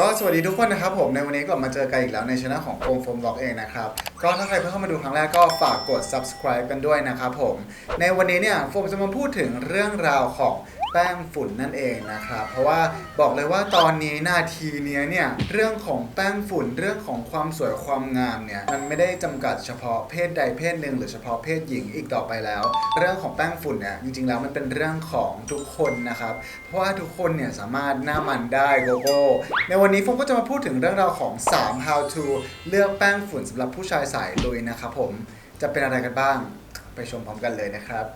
ก็สวัสดีทุกคนนะครับผมในวันนี้กลับมาเจอกันอีกแล้วในช่องของโอมโฟมบล็อกเองนะครับก็ถ้าใครเพิ่งเข้ามาดูครั้งแรกก็ฝากกด subscribe กันด้วยนะครับผมในวันนี้เนี่ยโฟมจะมาพูดถึงเรื่องราวของ แป้งฝุ่นนั่นเองนะครับ เพราะว่าบอกเลยว่าตอนนี้นาทีเนี้ยเนี่ยเรื่องของแป้งฝุ่นเรื่องของความสวยความงามเนี่ยมันไม่ได้จำกัดเฉพาะเพศใดเพศหนึ่งหรือเฉพาะเพศหญิงอีกต่อไปแล้ว เรื่องของแป้งฝุ่นเนี่ยจริงๆแล้วมันเป็นเรื่องของทุกคนนะครับ เพราะว่าทุกคนเนี่ยสามารถหน้ามันได้โกโก้ในวันนี้ฟงก็จะมาพูดถึงเรื่องราวของ 3 how to เลือกแป้งฝุ่นสำหรับผู้ชายสายลุยนะครับผมจะเป็นอะไรกันบ้าง ไปชมพร้อมกันเลยนะครับ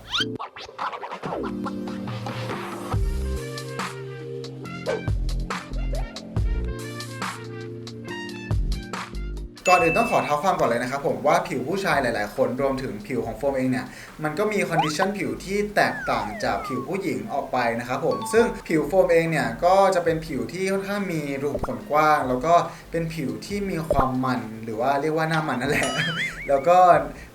ก่อนอื่นต้องขอเท้าความก่อนเลยนะครับผมว่าผิวผู้ชายหลาย ๆ คนรวมถึงผิวของโฟมเองเนี่ยมันก็มีคอนดิชันผิวที่แตกต่างจากผิวผู้หญิงออกไปนะครับผมซึ่งผิวโฟมเองเนี่ยก็จะเป็นผิวที่ค่อนข้างมีรูขุมขนกว้าง แล้วก็เป็นผิวที่มีความมันหรือว่าเรียกว่าหน้ามันนั่นแหละ แล้วก็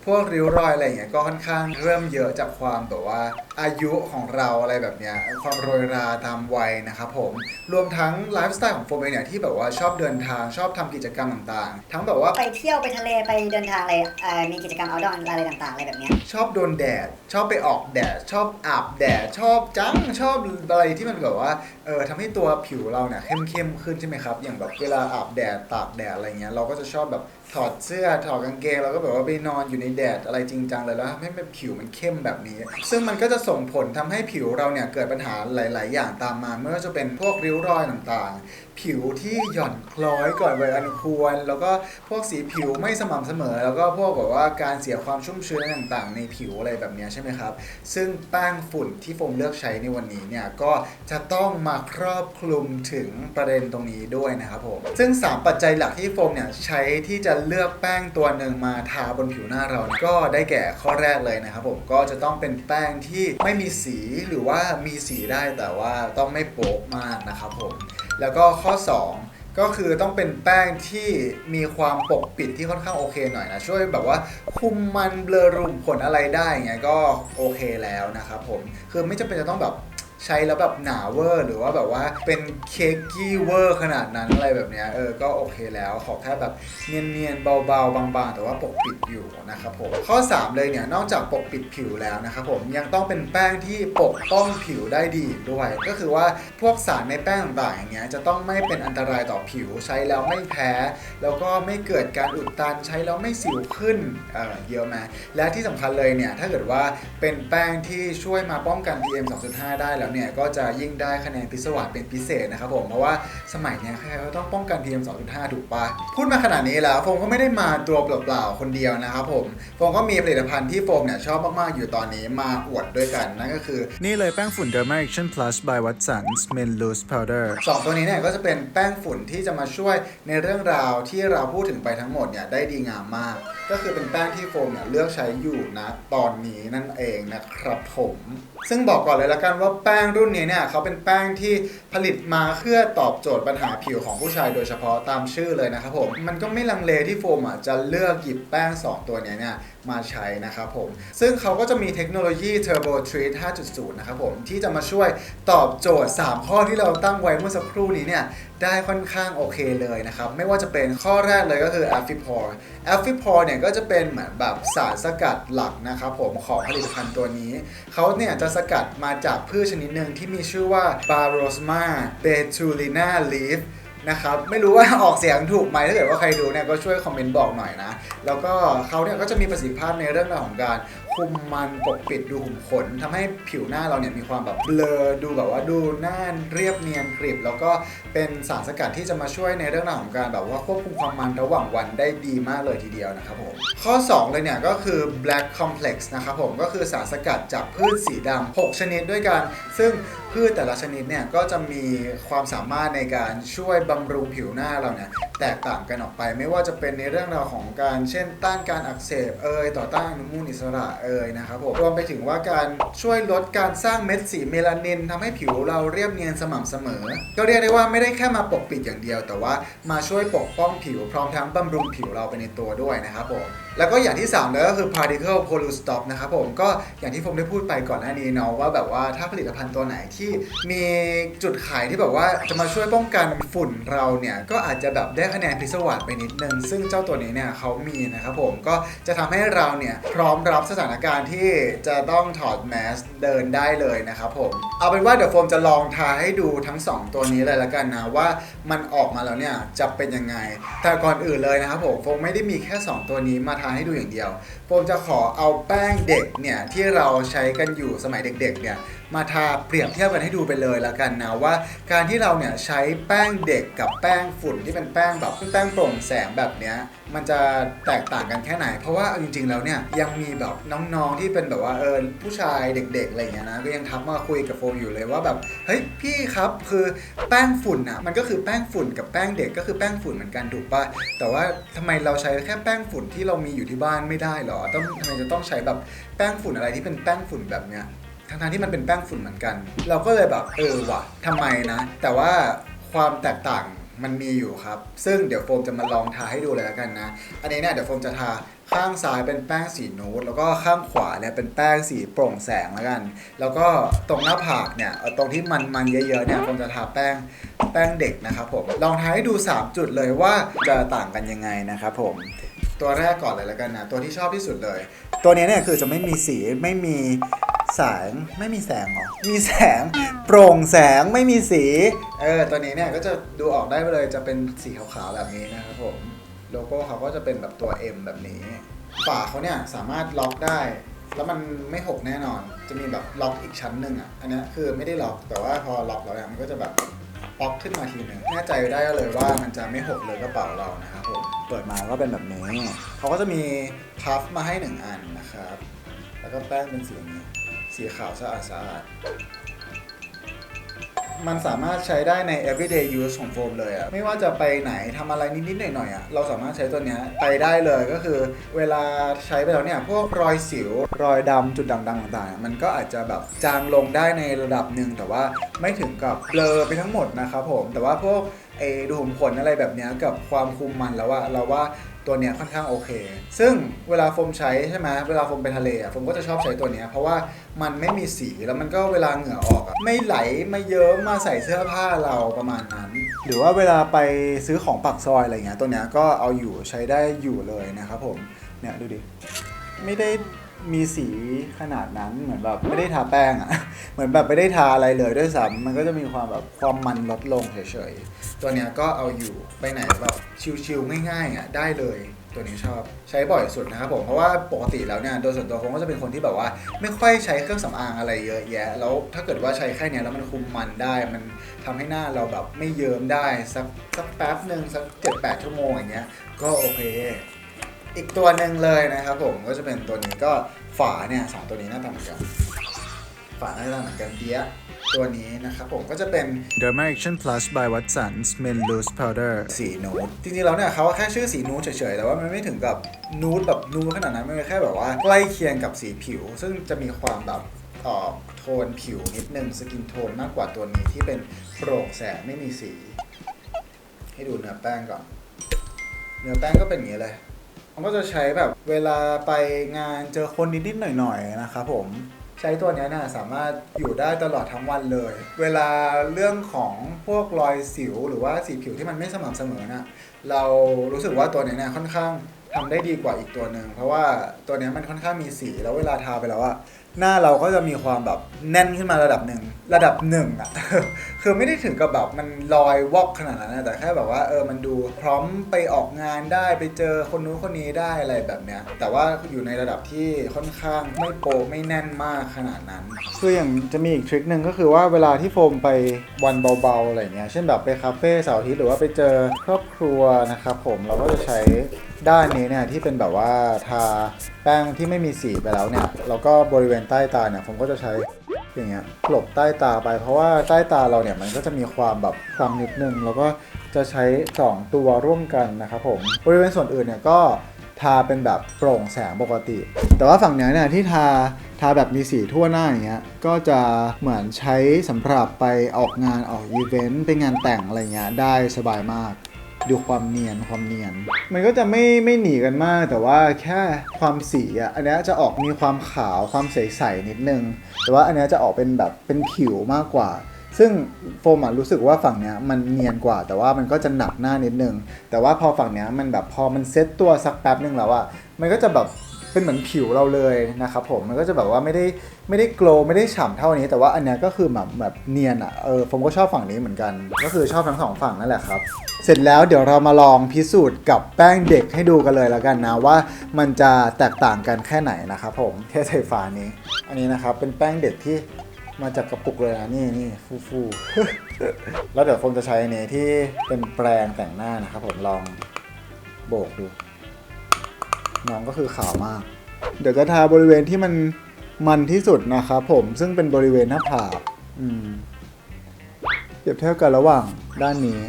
พวกริ้วรอยอะไรอย่างเงี้ยก็ค่อนข้างเริ่มเยอะจากความแบบว่า อายุของเราอะไรแบบเนี้ยความโรยราตามวัยนะครับผมรวมทั้งไลฟ์สไตล์ของโฟมเองเนี่ยที่แบบว่าชอบเดินทางชอบทำกิจกรรมต่างๆ ทั้งแบบว่า ไปเที่ยวไปทะเลไปเดินทางอะไรเอ่อมีกิจกรรม outdoor อะไรต่างๆ อะไรแบบเนี้ย ชอบโดนแดด ชอบไปออกแดด ชอบอาบแดด ชอบจัง ชอบอะไรที่มันแบบว่าเออทำให้ตัวผิวเราเนี่ยเข้มเข้มๆขึ้นใช่ไหมครับ อย่างแบบเวลาอาบแดดตากแดดอะไรเงี้ยเราก็จะชอบแบบ ถอดเสื้อถอดกางเกงแล้วก็แบบว่าไปนอนอยู่ในแดดอะไรจริงจังเลยแล้วทำให้แบบผิวมันเข้มแบบนี้ ซึ่งมันก็จะส่งผลทำให้ผิวเราเนี่ยเกิดปัญหาหลาย ๆ อย่างตามมาไม่ว่าจะเป็นพวกริ้วรอยต่างๆ ผิวที่หย่อนคล้อยก่อนวัยอันควร แล้วก็พวกสีผิวไม่สม่ำเสมอ แล้วก็พวกแบบว่าการเสียความชุ่มชื้นต่างๆ ในผิวอะไรแบบนี้ใช่ไหมครับ ซึ่งแป้งฝุ่นที่โฟมเลือกใช้ในวันนี้เนี่ยก็จะต้องมาครอบคลุมถึงประเด็นตรงนี้ด้วยนะครับผมซึ่ง 3 ปัจจัยหลักที่โฟมเนี่ยใช้ที่จะเลือกแป้งตัวหนึ่งมาทาบนผิวหน้าเรา ก็ได้แก่ข้อแรกเลยนะครับผมก็จะต้องเป็นแป้งที่ไม่มีสีหรือว่ามีสีได้แต่ว่าต้องไม่โป๊กมากนะครับผม แล้วก็ข้อ 2 ก็คือต้องเป็นแป้งที่มีความปกปิดที่ค่อนข้างโอเคหน่อยนะ ช่วยแบบว่าคุมมันเบลอรูมขนอะไรได้ไงก็โอเคแล้วนะครับผมคือไม่จำเป็นจะต้องแบบ ใช้แล้วแบบหนาเวอร์ หรือว่าแบบว่าเป็นเค้กกี้เวอร์ขนาดนั้นอะไรแบบเนี้ยเออก็โอเคแล้วขอแค่แบบเนียนๆเบาๆ บางๆ แต่ว่าปกปิดอยู่นะครับผมข้อ 3 เลยเนี่ยนอกจากปกปิดผิวแล้วนะครับผมยังต้องเป็นแป้งที่ปกป้องผิวได้ดีด้วย ก็คือว่าพวกสารในแป้งต่างๆอย่างเงี้ยจะต้องไม่เป็นอันตรายต่อผิวใช้แล้วไม่แพ้ แล้วก็ไม่เกิดการอุดตันใช้แล้วไม่สิวขึ้นเอ่อเยอะไหมและที่สำคัญเลยเนี่ยถ้าเกิดว่าเป็นแป้งที่ช่วยมาป้องกัน PM 2.5 ได้แล้วเนี่ยก็จะยิ่งได้คะแนนพิศวาสเป็นพิเศษนะครับผมเพราะว่าสมัยเนี้ยใครๆก็ต้องป้องกัน PM 2.5 ถูกปะพูดมาขนาดนี้แล้วโฟมก็ไม่ได้มาตัวเปล่าๆคนเดียวนะครับผมโฟมก็มีผลิตภัณฑ์ที่โฟมเนี่ยชอบมากๆอยู่ตอนนี้มาอวดด้วยกันนั่นก็คือ นี่เลยแป้งฝุ่น Derma Action Plus by Watsons Men Loose Powder สองตัวนี้เนี่ยก็จะเป็นแป้งฝุ่นที่จะมาช่วยในเรื่องราวที่เราพูดถึงไปทั้งหมดเนี่ยได้ดีงามมาก ก็คือเป็นแป้งที่โฟมเนี่ยเลือกใช้อยู่นะตอนนี้นั่นเองนะครับผม ซึ่งบอกก่อนเลยละกันว่าแป้งป้งรุ่นนี้เนี่ยเขาเป็นแป้งที่ผลิตมาเพื่อตอบโจทย์ปัญหาผิวของผู้ชายโดยเฉพาะตามชื่อเลยนะครับผม มันก็ไม่ลังเลที่โฟมอะจะเลือกหยิบแป้ง 2 ตัวนี้เนี่ย มาใช้นะครับผม ซึ่งเขาก็จะมีเทคโนโลยี Turbo Treat 5.0 นะครับผม ที่จะมาช่วยตอบโจทย์ 3 ข้อที่เราตั้งไว้เมื่อสักครู่นี้เนี่ย ได้ค่อนข้างโอเคเลยนะครับ ไม่ว่าจะเป็นข้อแรกเลยก็คือ a f f i p o r a f f i p o r เนี่ยก็จะเป็นเหมือนแบบสารสกัดหลักนะครับผมของผลิตภัณฑ์ตัวนี้ เขาเนี่ยจะสกัดมาจากพืชชนิดหนึ่งที่มีชื่อว่า Barosma betulina leaf นะครับไม่รู้ว่าออกเสียงถูกไหมถ้าเกิดว่าใครดูเนี่ยก็ช่วยคอมเมนต์บอกหน่อยนะ แล้วก็เขาเนี่ยก็จะมีประสิทธิภาพในเรื่องราวของการ คุมมันปกปิดดูขุมขนทำให้ผิวหน้าเราเนี่ยมีความแบบเบลอดูแบบว่าดูหน้าเรียบเนียนกริบ แล้วก็เป็นสารสกัดที่จะมาช่วยในเรื่องราวของการแบบว่าควบคุมความมันระหว่างวันได้ดีมากเลยทีเดียวนะครับผมข้อ 2 เลยเนี่ยก็คือ black complex นะครับผมก็คือสารสกัดจากพืชสีดำ6ชนิดด้วยกัน ซึ่งพืชแต่ละชนิดเนี่ยก็จะมีความสามารถในการช่วยบำรุงผิวหน้าเราเนี่ยแตกต่างกันออกไป ไม่ว่าจะเป็นในเรื่องราวของการเช่นต้านการอักเสบเอยต่อต้านอนุมูลอิสระเอยนะครับผมรวมไปถึงว่าการช่วยลดการสร้างเม็ดสีเมลานินทำให้ผิวเราเรียบเนียนสม่ำเสมอ ก็เรียกได้ว่าไม่ได้แค่มาปกปิดอย่างเดียว แต่ว่ามาช่วยปกป้องผิวพร้อมทั้งบำรุงผิวเราไปในตัวด้วยนะครับผม แล้วก็อย่างที่3เลยก็คือ particle pollution stop นะครับผมก็อย่างที่ผมได้พูดไปก่อนหน้านี้เนาะว่าแบบว่าถ้าผลิตภัณฑ์ตัวไหนที่มีจุดขายที่แบบว่าจะมาช่วยป้องกันฝุ่นเราเนี่ยก็อาจจะแบบได้คะแนนพิศวาสไปนิดนึง ซึ่งเจ้าตัวนี้เนี่ยเขามีนะครับผมก็จะทำให้เราเนี่ยพร้อมรับสถานการณ์ที่จะต้องถอดแมสเดินได้เลยนะครับผมเอาเป็นว่าเดี๋ยวโฟมจะลองทาให้ดูทั้ง 2 ตัวนี้เลยละกันนะว่ามันออกมาแล้วเนี่ยจะเป็นยังไงแต่ก่อนอื่นเลยนะครับผมโฟมไม่ได้มีแค่ 2 ตัวนี้มาทาให้ดูอย่างเดียวโฟมจะขอเอาแป้งเด็กเนี่ยที่เราใช้กันอยู่สมัยเด็กๆเนี่ยมาทาเปรียบเทียบกันให้ดูไปเลยละกันนะว่า การที่เราเนี่ยใช้แป้งเด็กกับแป้งฝุ่นที่เป็นแป้งแบบแป้งโปร่งแสงแบบเนี้ยมันจะแตกต่างกันแค่ไหน เพราะว่าจริงๆแล้วเนี่ยยังมีแบบน้องๆที่เป็นแบบว่าเออผู้ชายเด็กๆอะไรอย่างเงี้ยนะก็ยังทักมาคุยกับโฟมอยู่เลยว่าแบบเฮ้ยพี่ครับคือแป้งฝุ่นอะมันก็คือแป้งฝุ่นกับแป้งเด็กก็คือแป้งฝุ่นเหมือนกันถูกปะแต่ว่าทำไมเราใช้แค่แป้งฝุ่นที่เรามีอยู่ที่บ้านไม่ได้หรอ ต้องทำไมจะต้องใช้แบบแป้งฝุ่นอะไรที่เป็นแป้งฝุ่นแบบเนี้ยทั้งๆที่มันเป็นแป้งฝุ่นเหมือนกัน เราก็เลยแบบเออว่ะทำไมนะ แต่ว่าความแตกต่างมันมีอยู่ครับ ซึ่งเดี๋ยวโฟมจะมาลองทาให้ดูเลยแล้วกันนะ อันนี้เนี่ยเดี๋ยวโฟมจะทาข้างซ้ายเป็นแป้งสีนูดแล้วก็ข้างขวาเนี่ยเป็นแป้งสีโปร่งแสงแล้วกัน แล้วก็ตรงหน้าผากเนี่ยตรงที่มันมันเยอะๆเนี่ยโฟมจะทาแป้งแป้งเด็กนะครับผม ลองทาให้ดู 3 จุดเลยว่าจะต่างกันยังไงนะครับผม ตัวแรกก่อนเลยแล้วกันนะ ตัวที่ชอบที่สุดเลย ตัวนี้เนี่ยคือจะไม่มีสีไม่มีแสงไม่มีแสงเหรอ มีแสงโปร่งแสงไม่มีสี เออตัวนี้เนี่ยก็จะดูออกได้ไปเลยจะเป็นสีขาวๆแบบนี้นะครับผม โลโก้เขาก็จะเป็นแบบตัว M แบบนี้ ฝาเขาเนี่ยสามารถล็อกได้ แล้วมันไม่หกแน่นอน จะมีแบบล็อกอีกชั้นหนึ่งอะ อันเนี้ยคือไม่ได้ล็อกแต่ว่าพอล็อกแล้วเนี่ยมันก็จะแบบ ป๊อกขึ้นมาทีหนึ่งแน่ใจได้เลยว่ามันจะไม่หกเลยกระเป๋าเรานะครับผมเปิดมาก็เป็นแบบนี้เขาก็จะมีพัฟมาให้หนึ่งอันนะครับ แล้วก็แป้งเป็นสีนี้สีขาวสะอาดสะอาด มันสามารถใช้ได้ใน everyday use ของโฟมเลยอะไม่ว่าจะไปไหนทำอะไรนิดๆหน่อยๆอะเราสามารถใช้ตัวเนี้ยไปได้เลยก็คือ เวลาใช้ไปแล้วเนี่ยพวกรอยสิวรอยดำจุดด่างๆต่างๆมันก็อาจจะแบบจางลงได้ในระดับหนึ่งแต่ว่าไม่ถึงกับเบลอไปทั้งหมดนะครับผมแต่ว่าพวกไอ้ดูขุมขนอะไรแบบเนี้ยกับความคุมมันแล้วว่าเราว่า ตัวเนี้ยค่อนข้างโอเค ซึ่งเวลาโฟมใช้ใช่ไหมเวลาโฟมไปทะเลอะโฟมก็จะชอบใช้ตัวเนี้ยเพราะว่ามันไม่มีสีแล้วมันก็เวลาเหงื่อออกอะไม่ไหลไม่เยิ้มมาใส่เสื้อผ้าเราประมาณนั้น หรือว่าเวลาไปซื้อของปักซอยอะไรเงี้ยตัวเนี้ยก็เอาอยู่ใช้ได้อยู่เลยนะครับผมเนี่ยดูดิไม่ได้ มีสีขนาดนั้นเหมือนแบบไม่ได้ทาแป้งอะเหมือนแบบไม่ได้ทาอะไรเลยด้วยซ้ำมันก็จะมีความแบบความมันลดลงเฉยๆ ตัวเนี้ยก็เอาอยู่ไปไหนแบบชิลๆง่ายๆอะได้เลยตัวนี้ชอบใช้บ่อยสุดนะครับผมเพราะว่าปกติแล้วเนี่ยโดยส่วนตัวผมก็จะเป็นคนที่แบบว่า ไม่ค่อยใช้เครื่องสำอางอะไรเยอะแยะ แล้วถ้าเกิดว่าใช้แค่เนี้ยแล้วมันคุมมันได้ มันทำให้หน้าเราแบบไม่เยิ้มได้สักสักแป๊บหนึ่งสักเจ็ดแปดชั่วโมงอย่างเงี้ยก็โอเค อีกตัวหนึ่งเลยนะครับผมก็จะเป็นตัวนี้ก็ฝาเนี่ยสองตัวนี้หน้าตาเหมือนกัน ฝาหน้าตาเหมือนกันเดียะตัวนี้นะครับผมก็จะเป็น Derma Action Plus by Watson's Men Loose Powder สีนูดจริงๆแล้วเนี่ยเขาแค่ชื่อสีนูดเฉยๆ แต่ว่ามันไม่ถึงกับนูดแบบนูดขนาดนั้นมันแค่แบบว่าใกล้เคียงกับสีผิว ซึ่งจะมีความแบบออกโทนผิวนิดนึงสกินโทนมากกว่าตัวนี้ที่เป็นโปร่งแสงไม่มีสี ให้ดูเนื้อแป้งก่อน เนื้อแป้งก็เป็นอย่างนี้เลย มันก็จะใช้แบบเวลาไปงานเจอคนนิดๆหน่อยๆนะครับผมใช้ตัวนี้นะสามารถอยู่ได้ตลอดทั้งวันเลย เวลาเรื่องของพวกรอยสิวหรือว่าสีผิวที่มันไม่สม่ำเสมอนะเรารู้สึกว่าตัวนี้เนี่ยค่อนข้างทำได้ดีกว่าอีกตัวหนึ่งเพราะว่าตัวนี้มันค่อนข้างมีสีแล้วเวลาทาไปแล้วอะหน้าเราก็จะมีความแบบแน่นขึ้นมาระดับหนึ่งระดับหนึ่งอะ คือไม่ได้ถึงกับแบบมันลอยวอกขนาดนั้นนะแต่แค่แบบว่าเออมันดูพร้อมไปออกงานได้ไปเจอคนนู้นคนนี้ได้อะไรแบบเนี้ย แต่ว่าอยู่ในระดับที่ค่อนข้างไม่โปไม่แน่นมากขนาดนั้น คืออย่างจะมีอีกทริคหนึ่งก็คือว่าเวลาที่โฟมไปวันเบาๆอะไรเงี้ย เช่นแบบไปคาเฟ่เสาร์อาทิตย์หรือว่าไปเจอครอบครัวนะครับผมเราก็จะใช้ด้านนี้เนี่ยที่เป็นแบบว่าทาแป้งที่ไม่มีสีไปแล้วเนี่ยแล้วก็บริเวณใต้ตาเนี่ยผมก็จะใช้ อย่างเงี้ยกลบใต้ตาไป เพราะว่าใต้ตาเราเนี่ยมันก็จะมีความแบบคล้ำนิดนึง แล้วก็จะใช้ 2 ตัวร่วมกันนะครับผมบริเวณส่วนอื่นเนี่ยก็ทาเป็นแบบโปร่งแสงปกติ แต่ว่าฝั่งเนี้ยเนี่ยที่ทาทาแบบมีสีทั่วหน้าอย่างเงี้ย ก็จะเหมือนใช้สำหรับไปออกงานออกอีเวนต์ไปงานแต่งอะไรเงี้ยได้สบายมาก ดูความเนียนความเนียน มันก็จะไม่ไม่หนีกันมาก แต่ว่าแค่ความสีอะอันนี้จะออกมีความขาวความใสๆนิดนึง แต่ว่าอันนี้จะออกเป็นแบบเป็นผิวมากกว่า ซึ่งโฟมอะรู้สึกว่าฝั่งเนี้ยมันเนียนกว่า แต่ว่ามันก็จะหนักหน้านิดนึง แต่ว่าพอฝั่งเนี้ยมันแบบพอมันเซ็ตตัวสักแป๊บนึงแล้วอะมันก็จะแบบ เป็นเหมือนผิวเราเลยนะครับผมมันก็จะแบบว่าไม่ได้ไม่ได้โกลว์ไม่ได้ฉ่ำเท่านี้แต่ว่าอันเนี้ยก็คือแบบแบบเนียนอะเออผมก็ชอบฝั่งนี้เหมือนกัน ก็คือชอบทั้งสองฝั่งนั่นแหละครับ เสร็จแล้วเดี๋ยวเรามาลองพิสูจน์กับแป้งเด็กให้ดูกันเลยแล้วกันนะว่ามันจะแตกต่างกันแค่ไหนนะครับผมเทสไฟฟ้านี้ อันนี้นะครับเป็นแป้งเด็กที่มาจากกระปุกเลยนะนี่นี่ฟูฟูแล้วเดี๋ยวผมจะใช้อันนี้ที่เป็นแปรงแต่งหน้านะครับผมลองโบกดู น้องก็คือขาวมาก เดี๋ยวจะทาบริเวณที่มันมันที่สุดนะครับผมซึ่งเป็นบริเวณหน้าผากอืมเปรียบเทียบกันระหว่างด้านนี้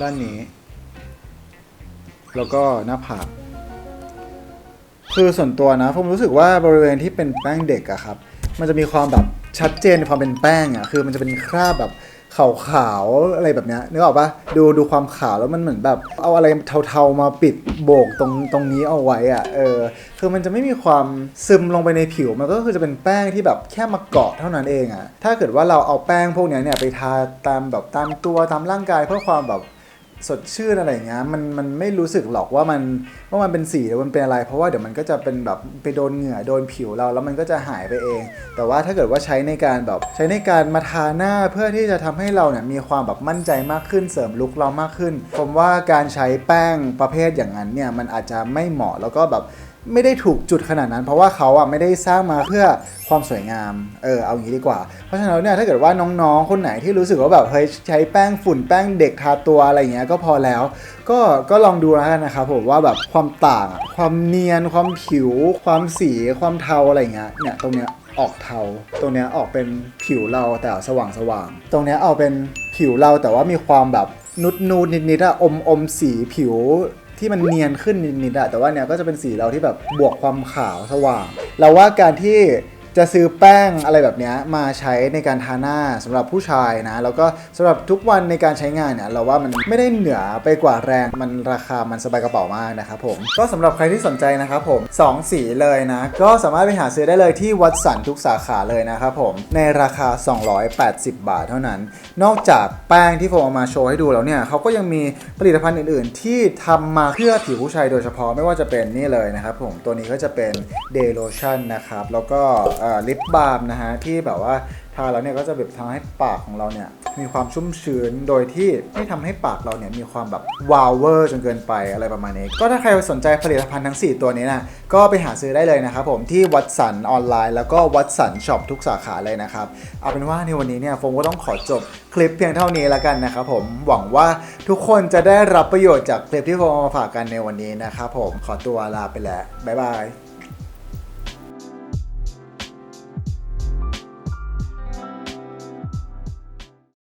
ด้านนี้ แล้วก็หน้าผากคือส่วนตัวนะผมรู้สึกว่าบริเวณที่เป็นแป้งเด็กอะครับ มันจะมีความแบบชัดเจนในความเป็นแป้งอะคือมันจะเป็นคราบแบบ ขาวๆอะไรแบบเนี้ยนึกออกปะดูดูความขาวแล้วมันเหมือนแบบ เอาอะไรเทาๆมาปิดโบกตรงตรงนี้เอาไว้อะเออคือมันจะไม่มีความซึมลงไปในผิวมันก็คือจะเป็นแป้งที่แบบแค่มาเกาะเท่านั้นเองอะถ้าเกิดว่าเราเอาแป้งพวกนี้เนี่ยไปทาตามแบบตามตัวตามร่างกายเพื่อความแบบสดชื่นอะไรเงี้ยมันมันไม่รู้สึกหรอกว่ามันว่ามันเป็นสีหรือมันเป็นอะไร เพราะว่าเดี๋ยวมันก็จะเป็นแบบไปโดนเหงื่อโดนผิวเราแล้วมันก็จะหายไปเอง แต่ว่าถ้าเกิดว่าใช้ในการแบบใช้ในการมาทาหน้าเพื่อที่จะทำให้เราเนี่ยมีความแบบมั่นใจมากขึ้นเสริมลุคเรามากขึ้น ผมว่าการใช้แป้งประเภทอย่างนั้นเนี่ยมันอาจจะไม่เหมาะแล้วก็แบบไม่ได้ถูกจุดขนาดนั้น เพราะว่าเขาอะไม่ได้สร้างมาเพื่อความสวยงาม เออเอางี้ดีกว่า เพราะฉะนั้นเนี่ยถ้าเกิดว่าน้องๆ คนไหนที่รู้สึกว่าแบบเฮ้ยใช้แป้งฝุ่นแป้งเด็กทาตัวอะไรเงี้ยก็พอแล้ว ก็ก็ลองดูแล้วกันนะครับผมว่าแบบความความต่างอะความเนียน ความผิว ความสีความเทาอะไรเงี้ยเนี่ยตรงเนี้ยออกเทา ตรงเนี้ยออกเป็นผิวเราแต่สว่างสว่าง ตรงเนี้ยออกเป็นผิวเราแต่ว่ามีความแบบนุดนูดนิดๆอะอมอมสีผิวที่มันเนียนขึ้นนิดๆอะแต่ว่าเนี่ยก็จะเป็นสีเราที่แบบบวกความขาวสว่าง เราว่าการที่ จะซื้อแป้งอะไรแบบนี้มาใช้ในการทาหน้าสำหรับผู้ชายนะ แล้วก็สำหรับทุกวันในการใช้งานเนี่ยเราว่ามันไม่ได้เหนือไปกว่าแรงมันราคามันสบายกระเป๋ามากนะครับผมก็สำหรับใครที่สนใจนะครับผมสองสีเลยนะ ก็สามารถไปหาซื้อได้เลยที่วัดสันทุกสาขาเลยนะครับผมในราคา 280 บาทเท่านั้น นอกจากแป้งที่ผมเอามาโชว์ให้ดูแล้วเนี่ยเขาก็ยังมีผลิตภัณฑ์อื่น ๆ ที่ทำมาเพื่อผิวผู้ชายโดยเฉพาะไม่ว่าจะเป็นนี่เลยนะครับผมตัวนี้ก็จะเป็น Day Lotion นะครับแล้วก็ลิปบาล์มนะฮะที่แบบว่าทาแล้วเนี่ยก็จะแบบทำให้ปากของเราเนี่ยมีความชุ่มชื้นโดยที่ไม่ทำให้ปากเราเนี่ยมีความแบบวาวเวอร์จนเกินไปอะไรประมาณนี้ ก็ถ้าใครสนใจผลิตภัณฑ์ทั้ง 4 ตัวนี้นะก็ไปหาซื้อได้เลยนะครับผมที่วัดสันออนไลน์แล้วก็วัดสันช็อปทุกสาขาเลยนะครับ เอาเป็นว่าในวันนี้เนี่ยโฟมก็ต้องขอจบคลิปเพียงเท่านี้แล้วกันนะครับผมหวังว่าทุกคนจะได้รับประโยชน์จากคลิปที่โฟมมาฝากกันในวันนี้นะครับผมขอตัวลาไปแล้วบ๊ายบาย